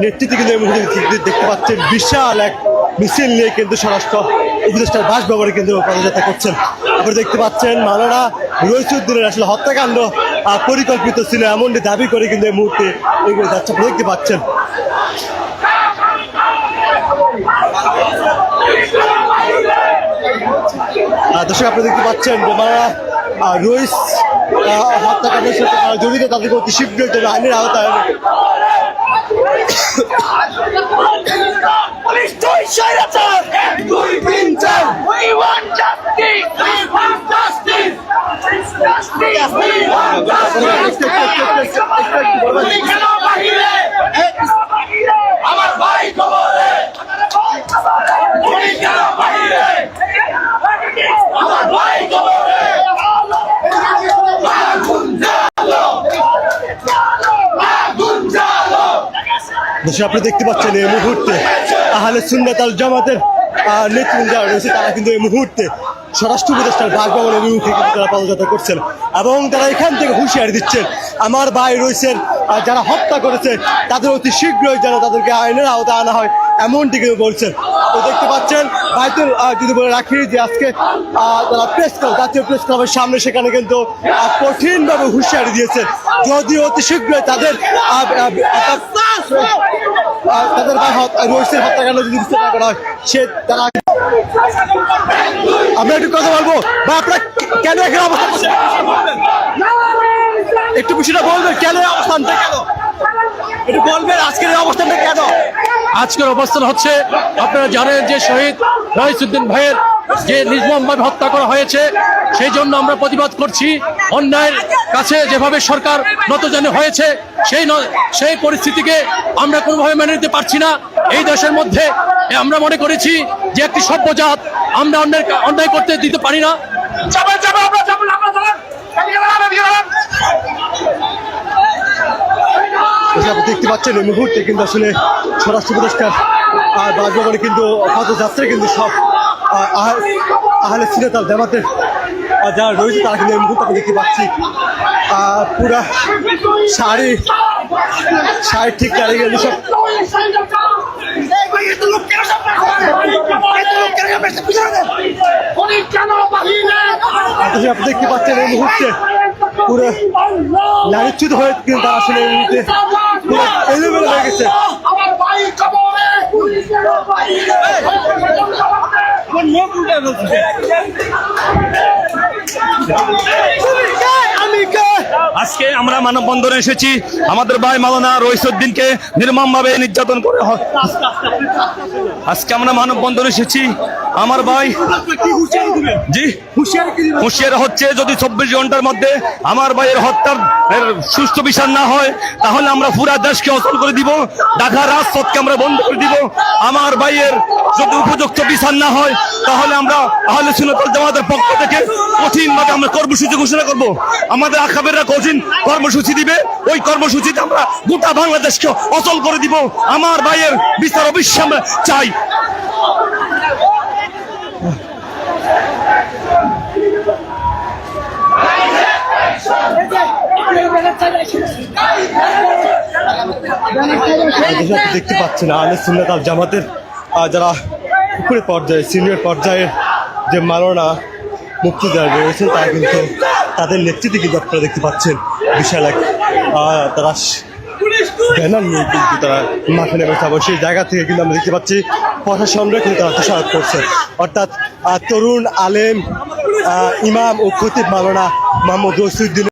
নেতৃত্বে কিন্তু এই মুহূর্তে দেখতে- পাচ্ছেন বিশাল এক মিছিল নিয়ে কিন্তু স্বরাষ্ট্র উপদেষ্টার বাসভবনে কিন্তু পদযাত্রা করছেন। আপনারা দেখতে পাচ্ছেন মালারা রইসুদ্দিনের আসলে হত্যাকাণ্ড পরিকল্পিত ছিল এমনটি দাবি করে কিন্তু এই মুহূর্তে এগুলো যাচ্ছে দেখতে পাচ্ছেন। দর্শক আপনি দেখতে পাচ্ছেন যে আহ, রইস হত্যাকাণ্ডের সাথে জড়িত তাদেরকে অতি শীঘ্রই আইনের আওতায় আনে। পুলিশ তুই স্বৈরাচার এক দুই তিন চার we want justice we want justice justice we want justice গুলি কেন দর্শক আপনি দেখতে পাচ্ছেন এই মুহূর্তে, আহলে সুন্দর আল জামাতের নেতৃত্ব যারা রয়েছে, তারা কিন্তু এই মুহূর্তে স্বরাষ্ট্র উপদেষ্টার বাসভবন অভিমুখে কিন্তু তারা পদযাত্রা করছেন এবং তারা এখান থেকে হুঁশিয়ারি দিচ্ছেন। আমার ভাই রয়েছেন যারা হত্যা করেছে, তাদের অতি শীঘ্রই যেন তাদেরকে আইনের আওতায় আনা হয়, এমনটি কিন্তু বলছেন। তো দেখতে পাচ্ছেন, বাইতুল যদি বলে রাখি যে আজকে তারা প্রেস ক্লাব জাতীয় প্রেস ক্লাবের সামনে সেখানে কিন্তু কঠিনভাবে হুঁশিয়ারি দিয়েছেন। যদি অতি শীঘ্রই তাদের তাদের হত- হত্যাকাণ্ড যদি না করা হয়, সে তারা আমরা একটু কথা বলব? বা আপনার কেন এখানে অবস্থান একটু বিষয়টা বলবেন, কেন অবস্থান অবস্থানটা কেন? একটু বলবেন, আজকের অবস্থানটা কেন? আজকের অবস্থান হচ্ছে, আপনারা জানেন যে শহীদ রহিসুদ্দিন ভাইয়ের যে নির্মমভাবে হত্যা করা হয়েছে সেই জন্য আমরা প্রতিবাদ করছি অন্যায়ের কাছে যেভাবে সরকার নতজানি হয়েছে সেই ন- সেই পরিস্থিতিকে আমরা কোনোভাবে মেনে নিতে পারছি না। এই দেশের মধ্যে আমরা মনে করেছি যে একটি সভ্যজাত আমরা অন্যায় অন্যায় করতে দিতে পারি না। আপনি দেখতে পাচ্ছেন এই মুহূর্তে কিন্তু আসলে স্বরাষ্ট্র উপদেষ্টার আর বাসভবনে কিন্তু পদযাত্রা কিন্তু সব আহ, আহ- আহলে সিনেতাল জামাতের যারা রয়েছে তারা কিন্তু এই মুহূর্তে আমি দেখতে পাচ্ছি পুরা শাড়ি শাড়ি ঠিক দাঁড়িয়ে গেলে সব। দেখতে পাচ্ছেন এই মুহূর্তে পুরো লালিচ্যুত হয়ে কিন্তু তারা আসলে এই মুহূর্তে এলোমেলো হয়ে গেছে। আমার ভাই কবরে আমি কে আজকে আমরা মানববন্ধনে এসেছি। আমাদের ভাই মালানা রইসুদ্দিনকে নির্মমভাবে নির্যাতন করে আজকে আমরা মানববন্ধনে এসেছি। আমার ভাই জি, হুঁশিয়ারি হচ্ছে যদি চব্বিশ ঘণ্টার মধ্যে আমার ভাইয়ের হত্যার সুষ্ঠু বিচার না হয়, তাহলে আমরা পুরা দেশকে অচল করে দিব, ঢাকা রাজপথকে আমরা বন্ধ করে দিব। আমার ভাইয়ের যদি উপযুক্ত বিচার না হয়, তাহলে আমরা আহলে সুন্নাতুল জামাতের পক্ষ থেকে কঠিন ভাবে আমরা কর্মসূচি ঘোষণা করব। আমাদের আকাবেররা কঠিন কর্মসূচি দিবে। ওই কর্মসূচিতে আমরা গোটা বাংলাদেশকে অচল করে দিব। আমার ভাইয়ের বিচার অবশ্যই আমরা চাই। দেখতে পাচ্ছেন সুন্নাত আল জামাতের যারা উপরে পর্যায়ে, সিনিয়র পর্যায়ে যে মালনা মুক্তিদার রয়েছে। তারা কিন্তু তাদের নেতৃত্বে কিন্তু আপনারা দেখতে পাচ্ছেন বিশাল এক তারা ব্যানার নিয়ে কিন্তু তারা মাঠে নেমেছে এবং সেই জায়গা থেকে কিন্তু আমরা দেখতে পাচ্ছি প্রশাসনরা কিন্তু তারা তোষারত করছে। অর্থাৎ তরুণ আলেম ইমাম ও খতিব মালানা মোহাম্মদ রসুদ্দিন